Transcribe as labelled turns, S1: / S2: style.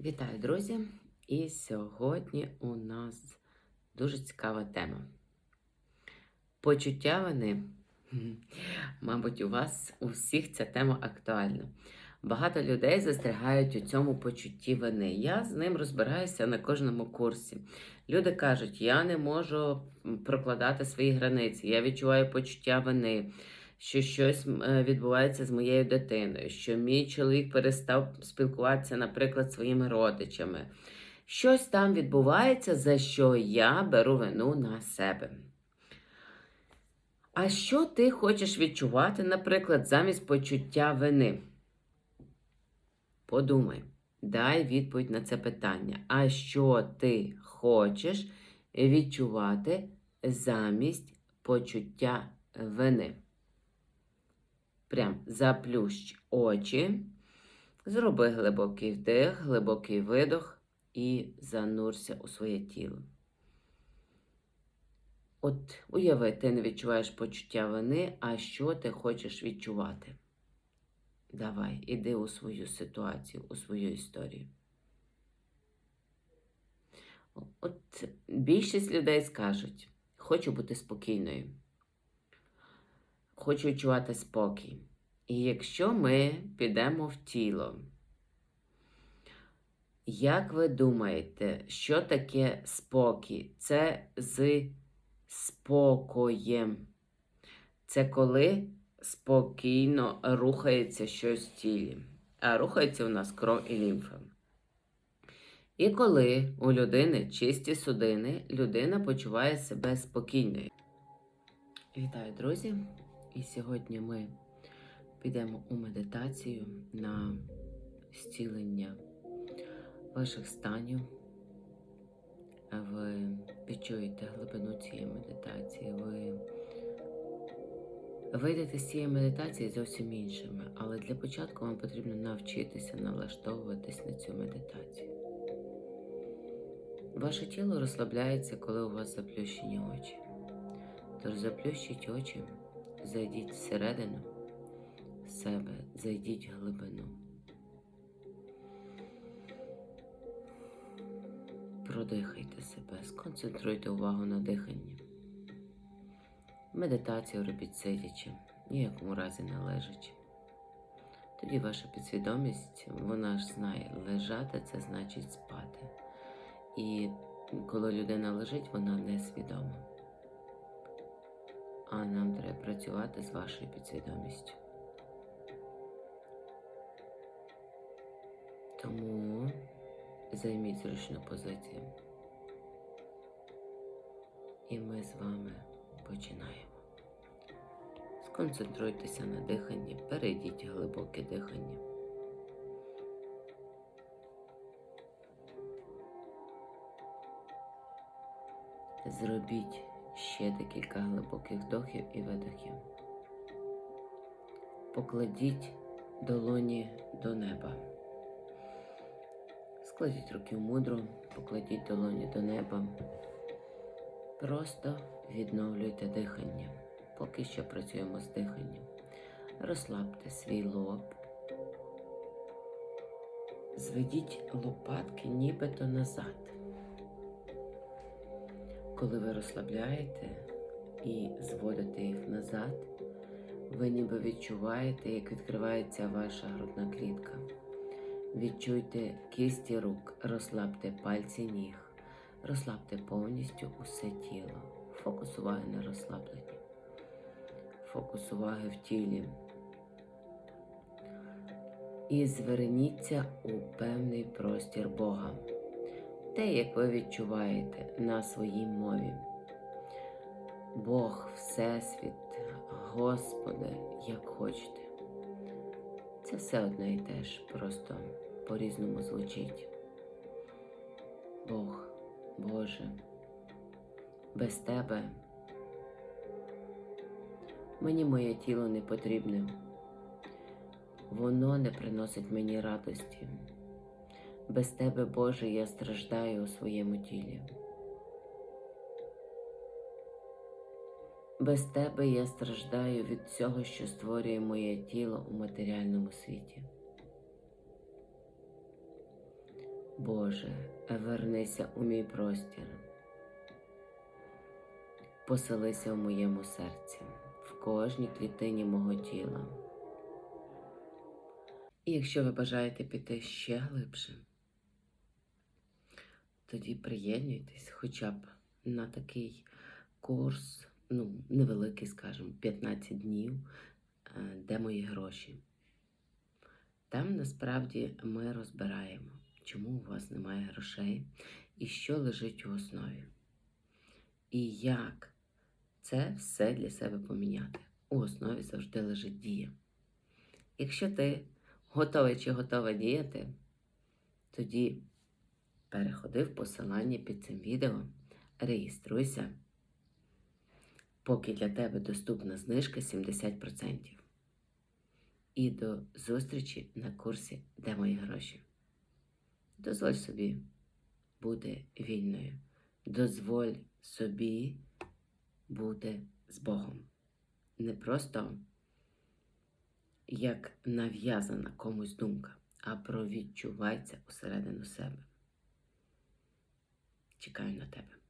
S1: Вітаю, друзі! І сьогодні у нас дуже цікава тема. Почуття вини. Мабуть, у вас у всіх ця тема актуальна. Багато людей застрягають у цьому почутті вини. Я з ним розбираюся на кожному курсі. Люди кажуть, я не можу прокладати свої границі, я відчуваю почуття вини, що щось е, відбувається з моєю дитиною, що мій чоловік перестав спілкуватися, наприклад, своїми родичами. Щось там відбувається, за що я беру вину на себе. А що ти хочеш відчувати, наприклад, замість почуття вини? Подумай, дай відповідь на це питання. А що ти хочеш відчувати замість почуття вини? Прям заплющ очі, зроби глибокий вдих, глибокий видох і занурся у своє тіло. От уяви, ти не відчуваєш почуття вини, а що ти хочеш відчувати? Давай, іди у свою ситуацію, у свою історію. От більшість людей скажуть: хочу бути спокійною, хочу відчувати спокій. І якщо ми підемо в тіло, як ви думаєте, що таке спокій? Це з спокоєм. Це коли спокійно рухається щось в тілі. А рухається у нас кров і лімфа. І коли у людини чисті судини, людина почуває себе спокійною. Вітаю, друзі! І сьогодні ми підемо у медитацію на зцілення ваших станів. Ви відчуєте глибину цієї медитації. Ви вийдете з цієї медитації зовсім іншими, але для початку вам потрібно навчитися налаштовуватись на цю медитацію. Ваше тіло розслабляється, коли у вас заплющені очі. Тож заплющіть очі, зайдіть всередину себе, зайдіть в глибину. Продихайте себе, сконцентруйте увагу на диханні. Медитацію робіть сидячи, ніякому разі не лежачи. Тоді ваша підсвідомість, вона ж знає, лежати це значить спати. І коли людина лежить, вона не свідома. А нам треба працювати з вашою підсвідомістю. Тому займіть зручну позицію. І ми з вами починаємо. Сконцентруйтеся на диханні, перейдіть глибоке дихання. Зробіть ще декілька глибоких вдохів і видохів. Покладіть долоні до неба. Складіть руки в мудру, покладіть долоні до неба. Просто відновлюйте дихання. Поки що працюємо з диханням. Розслабте свій лоб. Зведіть лопатки нібито назад. Коли ви розслабляєте і зводите їх назад, ви ніби відчуваєте, як відкривається ваша грудна клітка. Відчуйте кисті рук, розслабте пальці ніг, розслабте повністю усе тіло. Фокус уваги на розслабленні. Фокус уваги в тілі. І зверніться у певний простір Бога. Те, як ви відчуваєте на своїй мові. Бог, Всесвіт, Господи, як хочете. Це все одне і те ж, просто по-різному звучить. Бог, Боже, без Тебе мені моє тіло не потрібне. Воно не приносить мені радості. Без Тебе, Боже, я страждаю у своєму тілі. Без Тебе я страждаю від всього, що створює моє тіло у матеріальному світі. Боже, вернися у мій простір. Поселися в моєму серці, в кожній клітині мого тіла. І якщо ви бажаєте піти ще глибше, тоді приєднуйтесь хоча б на такий курс, ну, невеликий, скажімо, 15 днів, е, де мої гроші. Там насправді ми розбираємо, чому у вас немає грошей і що лежить у основі. І як це все для себе поміняти. У основі завжди лежить дія. Якщо ти готовий чи готова діяти, тоді переходи в посилання під цим відео, реєструйся, поки для тебе доступна знижка 70%. І до зустрічі на курсі Де мої гроші. Дозволь собі бути вільною. Дозволь собі бути з Богом. Не просто як нав'язана комусь думка, а провідчувай це усередину себе. Чекаю на тебе.